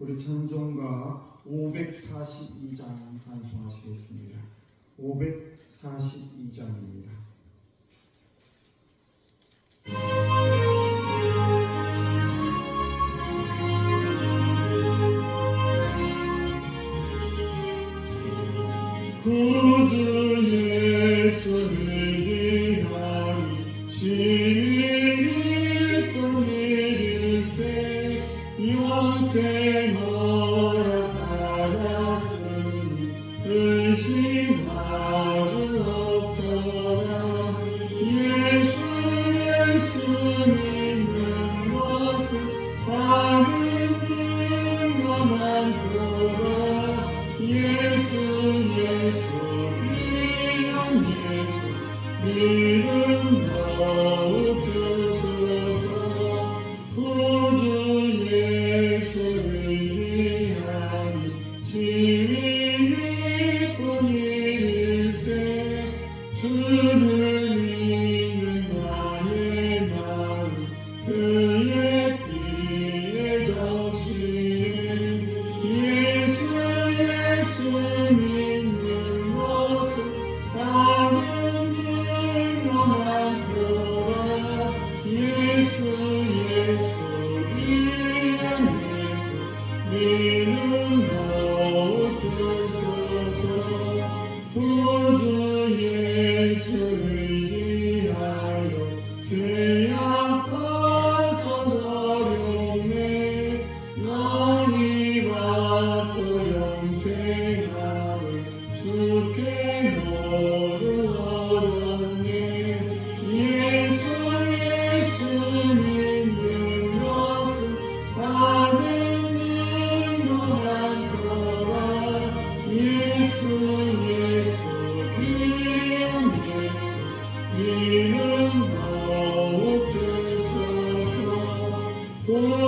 우리 찬송가 542장 찬송하시겠습니다. 542장입니다. 이 구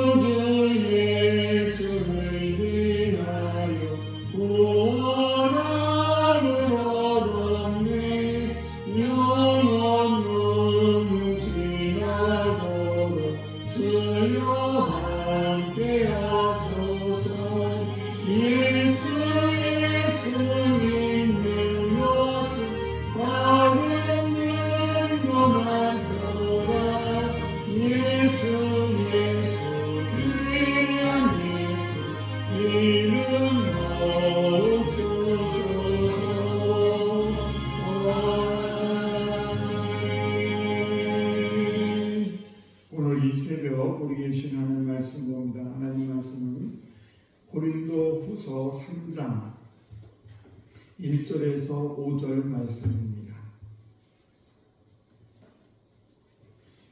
1절에서 5절 말씀입니다.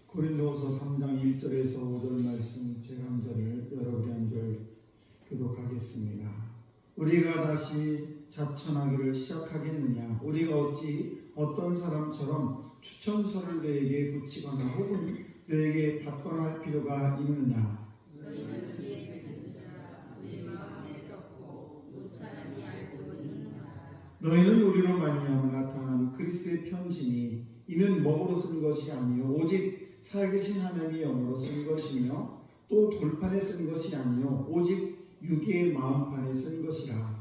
고린도서 3장 1절에서 5절 말씀 한 절을 여러분이 한절 교독하겠습니다. 우리가 다시 자천하기를 시작하겠느냐? 우리가 어찌 어떤 사람처럼 추천서를 너에게 붙이거나 혹은 너에게 받거나 할 필요가 있느냐? 너희는 우리로 말미암아 나타난 그리스도의 편지니 이는 먹으로 쓴 것이 아니요 오직 살아계신 하나님의 영으로 쓴 것이며 또 돌판에 쓴 것이 아니요 오직 유기의 마음판에 쓴 것이라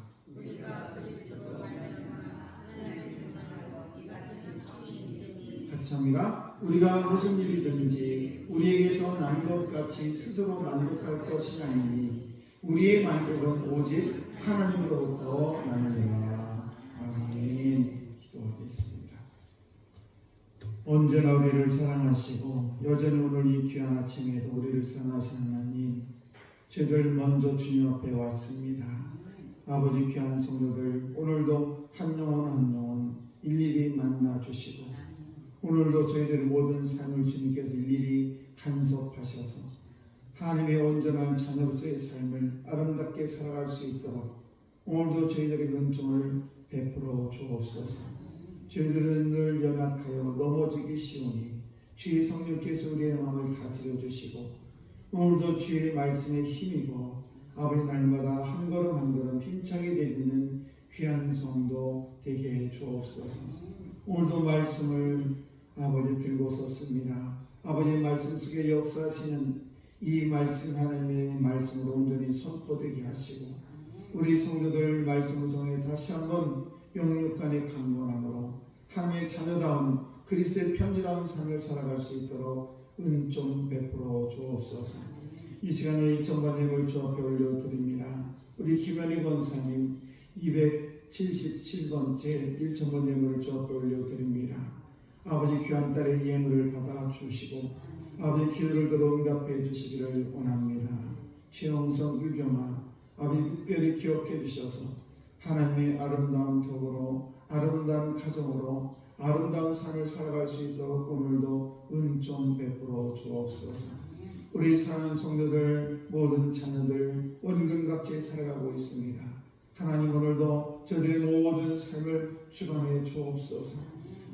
같이 합니다. 우리가 무슨 일이든지 우리에게서 난 것 같이 스스로 만족할 것이 아니니 우리의 만족은 오직 하나님으로부터 나느니라. 아멘. 기도하겠습니다. 언제나 우리를 사랑하시고 여전히 오늘 이 귀한 아침에도 우리를 사랑하시는 하나님 죄들 먼저 주님 앞에 왔습니다. 아버지 귀한 성도들 오늘도 한 영혼 한 영혼 일일이 만나 주시고 오늘도 저희들 모든 삶을 주님께서 일일이 간섭하셔서 하나님의 온전한 자녀로서의 삶을 아름답게 살아갈 수 있도록 오늘도 저희들의 은총을 베풀어 주옵소서. 저희들은 늘 연약하여 넘어지기 쉬우니 주의 성령께서 우리의 마음을 다스려 주시고 오늘도 주의 말씀에 힘입어 아버지 날마다 한 걸음 한 걸음 힘차게 내딛는 귀한 성도 되게 해 주옵소서. 오늘도 말씀을 아버지 들고 섰습니다. 아버지 말씀 속에 역사하시는 이 말씀 하나님의 말씀으로 온전히 선포되게 하시고 우리 성도들 말씀을 통해 다시 한번 영육간의 강건함으로 하나님의 자녀다운 그리스의 편지다운 삶을 살아갈 수 있도록 은좀 베풀어 주옵소서. 이 시간에 1천번 예물 주 앞에 올려드립니다. 우리 김현희 권사님 277번째 1천번 예물을 주 앞에 올려드립니다. 아버지 귀한 딸의 예물을 받아 주시고 아버지 기도를 들어 응답해 주시기를 원합니다. 최영성 유경아 아버지 특별히 기억해 주셔서 하나님의 아름다운 덕으로 아름다운 가정으로 아름다운 삶을 살아갈 수 있도록 오늘도 은좀 베풀어 주옵소서. 우리 사랑하는 성도들 모든 자녀들 원근각지에 살아가고 있습니다. 하나님 오늘도 저들의 모든 삶을 주관해 주옵소서.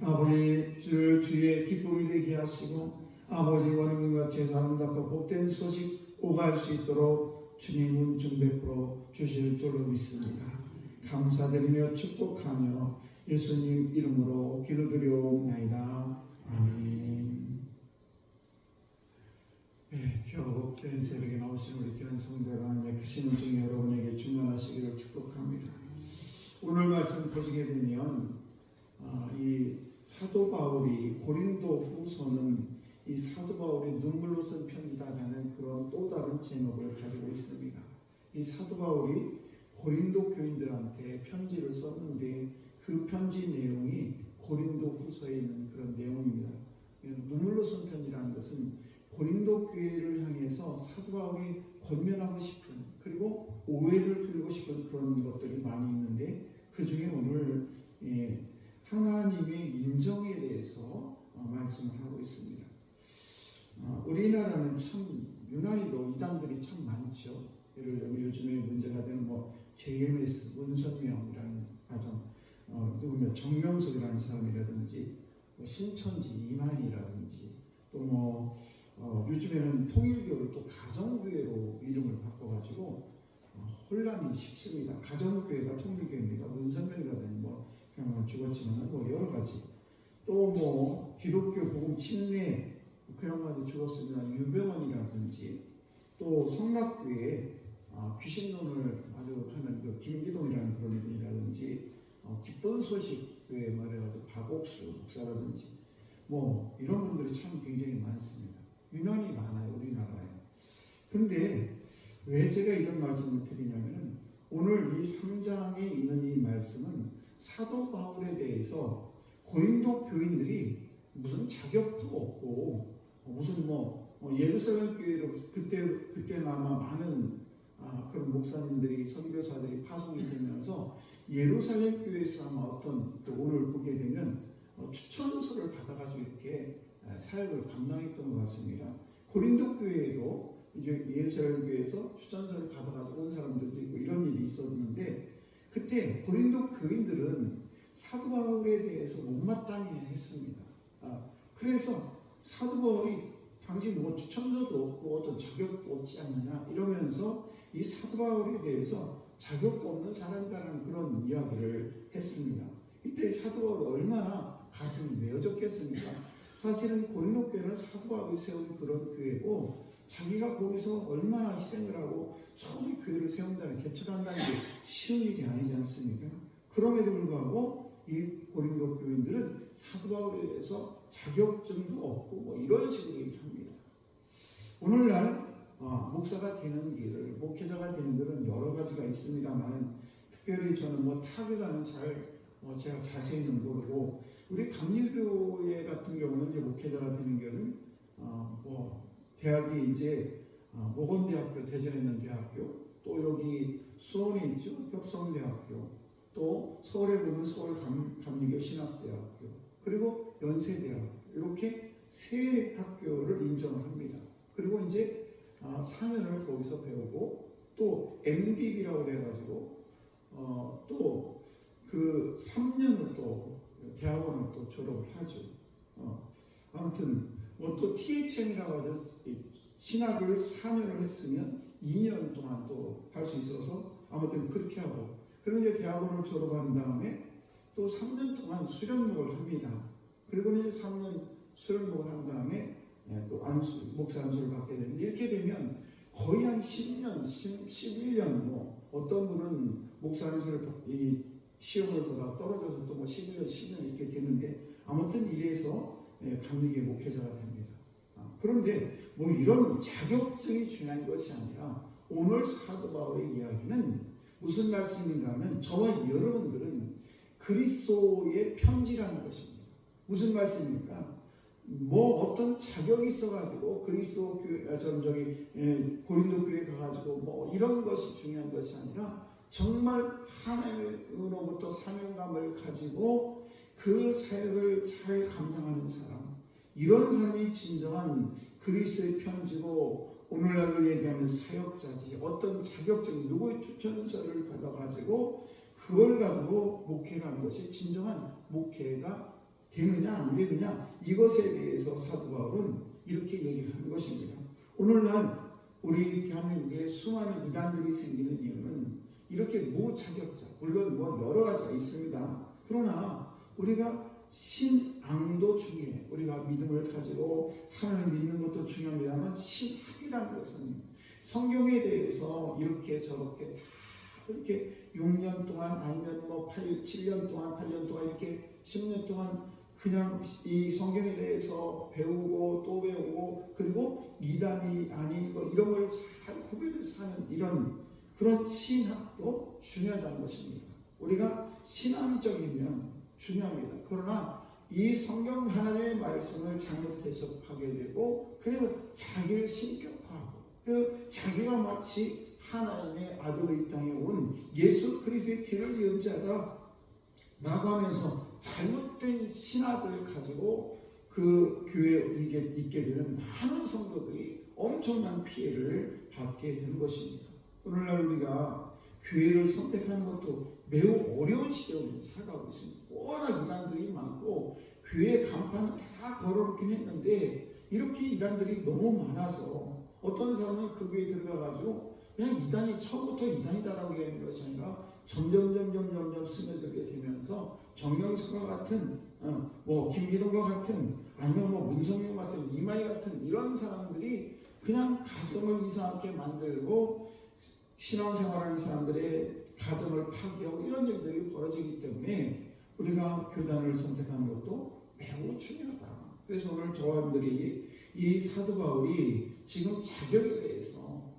아버지 주를 주의 기쁨이 되게 하시고 아버지 원근각지에서 아름답고 복된 소식 오갈 수 있도록 주님 은좀 베풀어 주실 줄로 믿습니다. 감사드리며 축복하며 예수님 이름으로 기도드려옵나이다. 아멘. 네, 겨복된 새벽에 나오신 우리 귀한 성도들 하나님의 은총이 여러분에게 충만하시기를 축복합니다. 오늘 말씀 보시게 되면 아, 이 사도 바울이 고린도 후서는 이 사도 바울이 눈물로 쓴 편지다라는 그런 또 다른 제목을 가지고 있습니다. 이 사도 바울이 고린도 교인들한테 편지를 썼는데 그 편지 내용이 고린도 후서에 있는 그런 내용입니다. 눈물로 쓴 편지라는 것은 고린도 교회를 향해서 사도 바울이 권면하고 싶은 그리고 오해를 풀고 싶은 그런 것들이 많이 있는데 그 중에 오늘 예, 하나님의 인정에 대해서 어, 말씀을 하고 있습니다. 어, 우리나라는 참 유난히도 이단들이 참 많죠. 예를 들면 요즘에 문제가 되는 뭐 JMS 문선명이라는 아주 어, 누구면 정명석이라는 사람이라든지 뭐 신천지 이만이라든지 또뭐 어, 요즘에는 통일교를 또 가정교회로 이름을 바꿔가지고 어, 혼란이 쉽습니다. 가정교회가 통일교회입니다. 문선명이라든지 뭐 그냥 죽었지만 뭐 여러 가지 또 뭐 기독교 복음 침례 그 양반도 죽었으면 유병원이라든지 또 성락교회 어, 귀신론을 아주 하는 그 김기동이라는 그런 분이라든지 어, 기쁜 소식 교회 말해가지고 박옥수 목사라든지 뭐 이런 분들이 참 굉장히 많습니다. 유난히 많아요 우리나라에. 근데 왜 제가 이런 말씀을 드리냐면은 오늘 이 3장에 있는 이 말씀은 사도 바울에 대해서 고린도 교인들이 무슨 자격도 없고 무슨 뭐, 뭐 예루살렘 교회로 그때 그때는 아마 많은 아, 그런 목사님들이 선교사들이 파송이 되면서 예루살렘 교회에서 아마 어떤 그 오늘 보게 되면 어, 추천서를 받아가지고 이렇게 사역을 감당했던 것 같습니다. 고린도 교회에도 이제 예루살렘 교회에서 추천서를 받아가지고 온 사람들도 있고 이런 일이 있었는데 그때 고린도 교인들은 사도 바울에 대해서 못마땅해 했습니다. 아, 그래서 사도 바울이 당신 뭐 추천서도 없고 어떤 자격도 없지 않느냐 이러면서 이 사도 바울에 대해서 자격도 없는 사람이라는 그런 이야기를 했습니다. 이때 사도 바울이 얼마나 가슴이 메어졌겠습니까? 사실은 고린도 교회는 사도 바울이 세운 그런 교회고 자기가 거기서 얼마나 희생을 하고 처음 교회를 세운다는 개척한다는 게 쉬운 일이 아니지 않습니까? 그럼에도 불구하고 이 고린도 교인들은 사도 바울에 대해서 자격증도 없고 뭐 이런 식으로 얘기합니다. 오늘날 어, 목사가 되는 길을 목회자가 되는 길은 여러 가지가 있습니다만 특별히 저는 뭐 타격하는 잘 어, 제가 자세히는 모르고 우리 감리교회 같은 경우는 이제 목회자가 되는 길은 어, 뭐 대학이 이제 어, 모건대학교 대전에 있는 대학교 또 여기 수원에 있죠 협성대학교 또 서울에 보면 서울 감, 감리교 신학대학교 그리고 연세대학교 이렇게 세 학교를 인정을 합니다. 그리고 이제 아, 4년을 거기서 배우고 또 MDB라고 해가지고 어, 또 그 3년을 또 대학원을 또 졸업을 하죠. 어, 아무튼 뭐 또 THM이라고 해서 신학을 4년을 했으면 2년 동안 또 할 수 있어서 아무튼 그렇게 하고 그리고 이제 대학원을 졸업한 다음에 또 3년 동안 수련목을 합니다. 그리고 이제 3년 수련목을 한 다음에 예, 또 안수, 목사 안수를 받게 되는데 이렇게 되면 거의 한 10년, 10, 11년 뭐 어떤 분은 목사 안수를 받- 이 시험을 보다가 떨어져서 또 뭐 11년, 10년 이렇게 되는데 아무튼 이래서 예, 감리교 목회자가 됩니다. 아, 그런데 뭐 이런 자격증이 중요한 것이 아니라 오늘 사도 바울의 이야기는 무슨 말씀인가 하면 저와 여러분들은 그리스도의 편지라는 것입니다. 무슨 말씀입니까? 뭐 어떤 자격이 있어가지고 그리스도 교회, 아, 전 저기 예, 고린도 교회 가가지고 뭐 이런 것이 중요한 것이 아니라 정말 하나님으로부터 사명감을 가지고 그 사역을 잘 감당하는 사람 이런 사람이 진정한 그리스도의 편지고 오늘날로 얘기하면 사역자지 어떤 자격증 누구의 추천서를 받아가지고 그걸 가지고 목회를 하는 것이 진정한 목회가 되느냐 안 되느냐 이것에 대해서 사도 바울은 이렇게 얘기를 하는 것입니다. 오늘날 우리 대한민국에 수많은 이단들이 생기는 이유는 이렇게 무자격자 물론 뭐 여러 가지가 있습니다. 그러나 우리가 신앙도 중요해. 우리가 믿음을 가지고 하나님을 믿는 것도 중요합니다만 신학이라는 것은 성경에 대해서 이렇게 저렇게 다 이렇게 6년 동안 아니면 뭐 8, 7년 동안 8년 동안 이렇게 10년 동안 그냥 이 성경에 대해서 배우고 또 배우고 그리고 이단이 아닌 거 이런 걸 잘 구별해서 사는 이런 그런 신학도 중요하다는 것입니다. 우리가 신앙적이면 중요합니다. 그러나 이 성경 하나님의 말씀을 잘못 해석하게 되고 그리고 자기를 신격화하고 그 자기가 마치 하나님의 아들로 이 땅에 온 예수 그리스도의 길을 이은 자다 라고 하면서 잘못된 신학을 가지고 그 교회에 있게, 되는 많은 성도들이 엄청난 피해를 받게 되는 것입니다. 오늘날 우리가 교회를 선택하는 것도 매우 어려운 우리는 살아가고 있습니다. 워낙 이단들이 많고 교회 간판은 다 걸어놓긴 했는데 이렇게 이단들이 너무 많아서 어떤 사람은 그 교회에 들어가가지고 그냥 이단이 처음부터 이단이다라고 얘기하는 것이 아니라 점점 점점 점점 스며들게 되면서 정경석과 같은 어, 뭐 김기동과 같은 아니면 뭐 문성용 같은 이만희 같은 이런 사람들이 그냥 가정을 이상하게 만들고 신앙생활하는 사람들의 가정을 파괴하고 이런 일들이 벌어지기 때문에 우리가 교단을 선택하는 것도 매우 중요하다. 그래서 오늘 저분들이 이 사도 바울이 지금 자격에 대해서 어?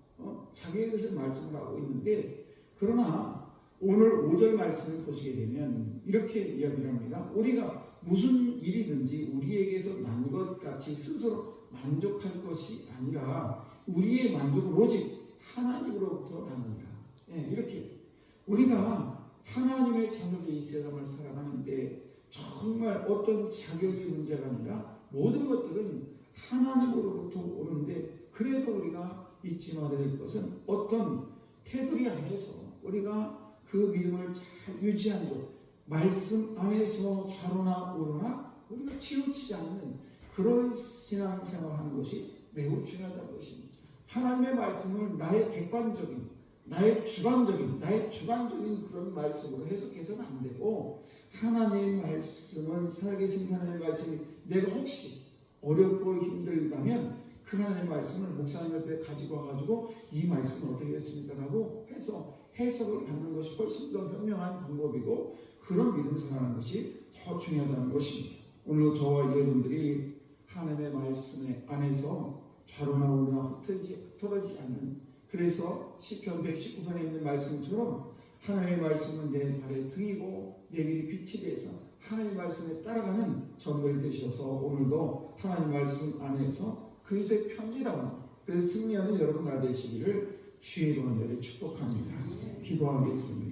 자격에 대해서 말씀을 하고 있는데 그러나 오늘 5절 말씀을 보시게 되면 이렇게 이야기를 합니다. 우리가 무슨 일이든지 우리에게서 난 것 같이 스스로 만족할 것이 아니라 우리의 만족은 오직 하나님으로부터 나느니라. 예, 이렇게 우리가 하나님의 자녀이 세상을 살아가는데 정말 어떤 자격이 문제가 아니라 모든 것들은 하나님으로부터 오는데 그래도 우리가 잊지 말아야 될 것은 어떤 테두리 안에서 우리가 그 믿음을 잘 유지하는 것 말씀 안에서 좌로나 우로나 우리가 치우치지 않는 그런 신앙생활 하는 것이 매우 중요하다는 것입니다. 하나님의 말씀을 나의 객관적인 나의 주관적인 나의 주관적인 그런 말씀으로 해석해서는 안 되고 하나님의 말씀은 살아계신 하나님의 말씀이 내가 혹시 어렵고 힘들다면 그 하나님의 말씀을 목사님 옆에 가지고 와가지고 이 말씀은 어떻게 됐습니까라고 해서 해석을 받는 것이 훨씬 더 현명한 방법이고 그런 믿음 생활하는 것이 더 중요하다는 것입니다. 오늘 저와 여러분들이 하나님의 말씀 안에서 좌로나 우로나 흩어지지, 않는 그래서 시편 119편에 있는 말씀처럼 하나님의 말씀은 내 발의 등이고 내 길이 빛이 돼서 하나님의 말씀에 따라가는 전들 되셔서 오늘도 하나님 말씀 안에서 그리스도의 편지다운 그래서 승리하는 여러분 다 되시기를 주의 이름으로 축복합니다. 기도하겠습니다.